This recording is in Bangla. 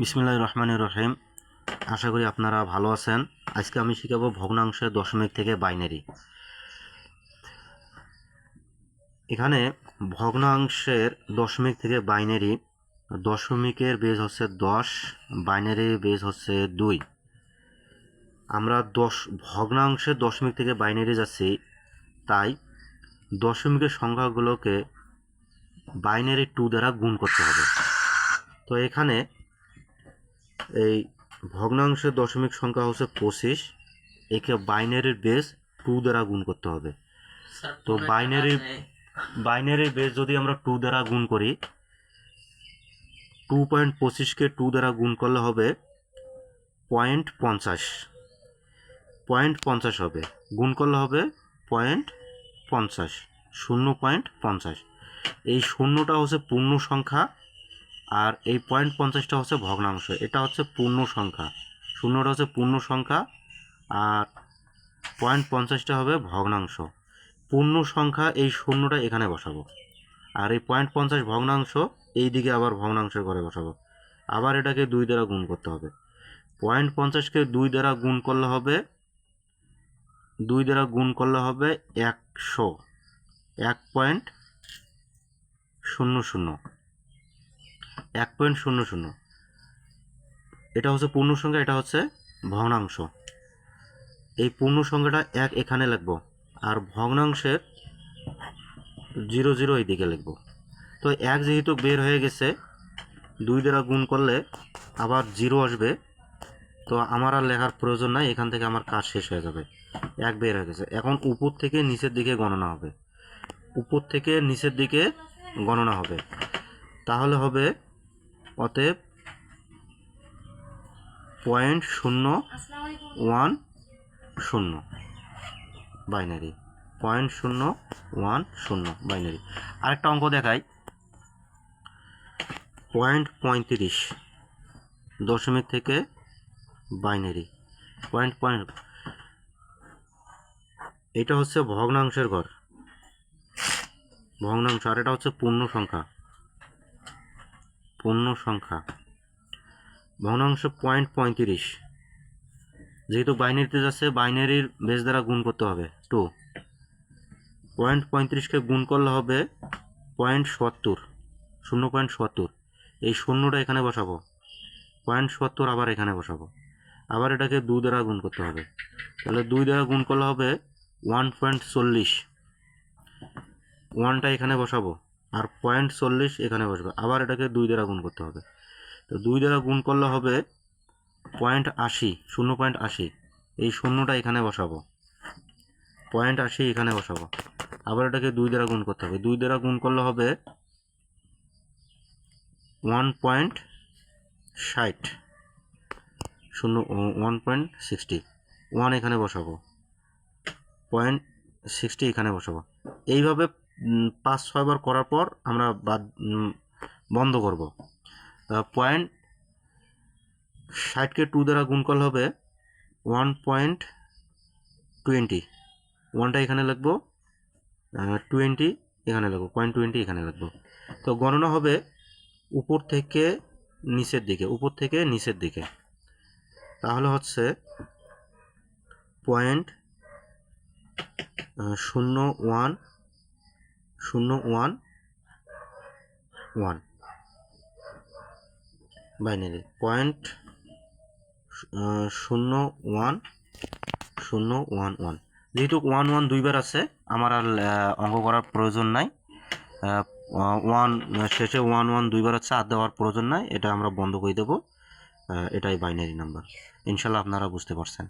বিসমিল্লাহ রহমান রহিম। আশা করি আপনারা ভালো আছেন। আজকে আমি শিখাবো ভগ্নাংশের দশমিক থেকে বাইনারি। এখানে ভগ্নাংশের দশমিক থেকে বাইনারি, দশমিকের বেজ হচ্ছে দশ, বাইনারির বেজ হচ্ছে দুই। আমরা দশ ভগ্নাংশের দশমিক থেকে বাইনারি যাচ্ছি, তাই দশমিকের সংখ্যাগুলোকে বাইনারি টু দ্বারা গুণ করতে হবে। তো এখানে এই ভগ্নাংশের দশমিক সংখ্যা হচ্ছে পঁচিশ। একে বাইনারির বেস টু দ্বারা গুণ করতে হবে। তো বাইনারি বাইনারির বেস যদি আমরা টু দ্বারা গুণ করি টু পয়েন্ট পঁচিশকে টু দ্বারা গুণ করলে হবে পয়েন্ট পঞ্চাশ। পয়েন্ট পঞ্চাশ হবে। গুণ করলে হবে পয়েন্ট পঞ্চাশ। শূন্য পয়েন্ট পঞ্চাশ। এই শূন্যটা হচ্ছে পূর্ণ সংখ্যা। আর এই পয়েন্ট পঞ্চাশটা হচ্ছে ভগ্নাংশ, এটা হচ্ছে পূর্ণ সংখ্যা। শূন্যটা হচ্ছে পূর্ণ সংখ্যা আর পয়েন্ট পঞ্চাশটা হবে ভগ্নাংশ। পূর্ণ সংখ্যা এই শূন্যটা এখানে বসাবো। আর এই পয়েন্ট পঞ্চাশ ভগ্নাংশ এই দিকে আবার ভগ্নাংশের ঘরে বসাবো। আবার এটাকে দুই দ্বারা গুণ করতে হবে। পয়েন্ট পঞ্চাশকে দুই দ্বারা গুণ করলে হবে, দুই দ্বারা গুণ করলে হবে একশো। এক পয়েন্ট শূন্য শূন্য। এক পয়েন্ট শূন্য শূন্য। এটা হচ্ছে পূর্ণ সংখ্যা এটা হচ্ছে ভগ্নাংশ। এই পূর্ণ সংখ্যাটা এক এখানে লিখব আর ভগ্নাংশের জিরো জিরো এই দিকে লিখব। তো এক যেহেতু বের হয়ে গেছে, দুই দ্বারা গুণ করলে আবার জিরো আসবে। তো আমার আর লেখার প্রয়োজন নাই, এখান থেকে আমার কাজ শেষ হয়ে যাবে। এক বের হয়ে গেছে। এখন উপর থেকে নিচের দিকে গণনা হবে। উপর থেকে নিচের দিকে গণনা হবে। তাহলে হবে অতএব পয়েন্ট শূন্য ওয়ান শূন্য বাইনারি পয়েন্ট শূন্য ওয়ান শূন্য বাইনারি আরেকটা অঙ্ক দেখাই। পয়েন্ট পঁয়ত্রিশ, দশমিক থেকে বাইনারি পয়েন্ট পয়েন্ট এটা হচ্ছে ভগ্নাংশের ঘর। ভগ্নাংশ, আর এটা হচ্ছে পূর্ণ সংখ্যা পূর্ণ সংখ্যা। ভগ্নাংশ পয়েন্ট পঁয়ত্রিশ। যেহেতু বাইনারিতে যাচ্ছে বাইনারির বেস দ্বারা গুণ করতে হবে টু পয়েন্ট পঁয়ত্রিশকে গুণ করলে হবে পয়েন্ট সত্তর, শূন্য পয়েন্ট সত্তর। এই শূন্যটা এখানে বসাবো। পয়েন্ট সত্তর আবার এখানে বসাবো। আবার এটাকে দুই দ্বারা গুণ করতে হবে। তাহলে দুই দ্বারা গুণ করলে হবে ওয়ান পয়েন্ট চল্লিশ। ওয়ানটা এখানে বসাবো। আর পয়েন্ট চল্লিশ এখানে বসবে। আবার এটাকে দুই দ্বারা গুণ করতে হবে। তো দুই দ্বারা গুণ করলে হবে পয়েন্ট আশি, শূন্য পয়েন্ট আশি। এই শূন্যটা এখানে বসাবো। পয়েন্ট আশি এখানে বসাবো। আবার এটাকে দুই দ্বারা গুণ করতে হবে। দুই দ্বারা গুণ করলে হবে ওয়ান পয়েন্ট ষাট। শূন্য ওয়ান পয়েন্ট সিক্সটি ওয়ান এখানে বসাবো। পয়েন্ট সিক্সটি এখানে বসাবো। এইভাবে পাঁচ ছয়বার করার পর আমরা বাদ বন্ধ করব। পয়েন্ট ষাটকে টু দ্বারা গুণ হবে ওয়ান পয়েন্ট টোয়েন্টি ওয়ানটা এখানে লিখব টোয়েন্টি এখানে লিখব পয়েন্ট টোয়েন্টি এখানে লিখব। তো গণনা হবে উপর থেকে নিচের দিকে, উপর থেকে নিচের দিকে। তাহলে হচ্ছে পয়েন্ট শূন্য ওয়ান শূন্য ওয়ান ওয়ান। বাইনারি পয়েন্ট শূন্য ওয়ান শূন্য ওয়ান ওয়ান। যেহেতু ওয়ান ওয়ান দুইবার আছে, আমার আর অঙ্ক করার প্রয়োজন নাই। ওয়ান শেষে ওয়ান ওয়ান দুইবার আছে, আর দেওয়ার প্রয়োজন নাই, এটা আমরা বন্ধ করে দেবো। এটাই বাইনারি নাম্বার ইনশাল্লাহ আপনারা বুঝতে পারছেন।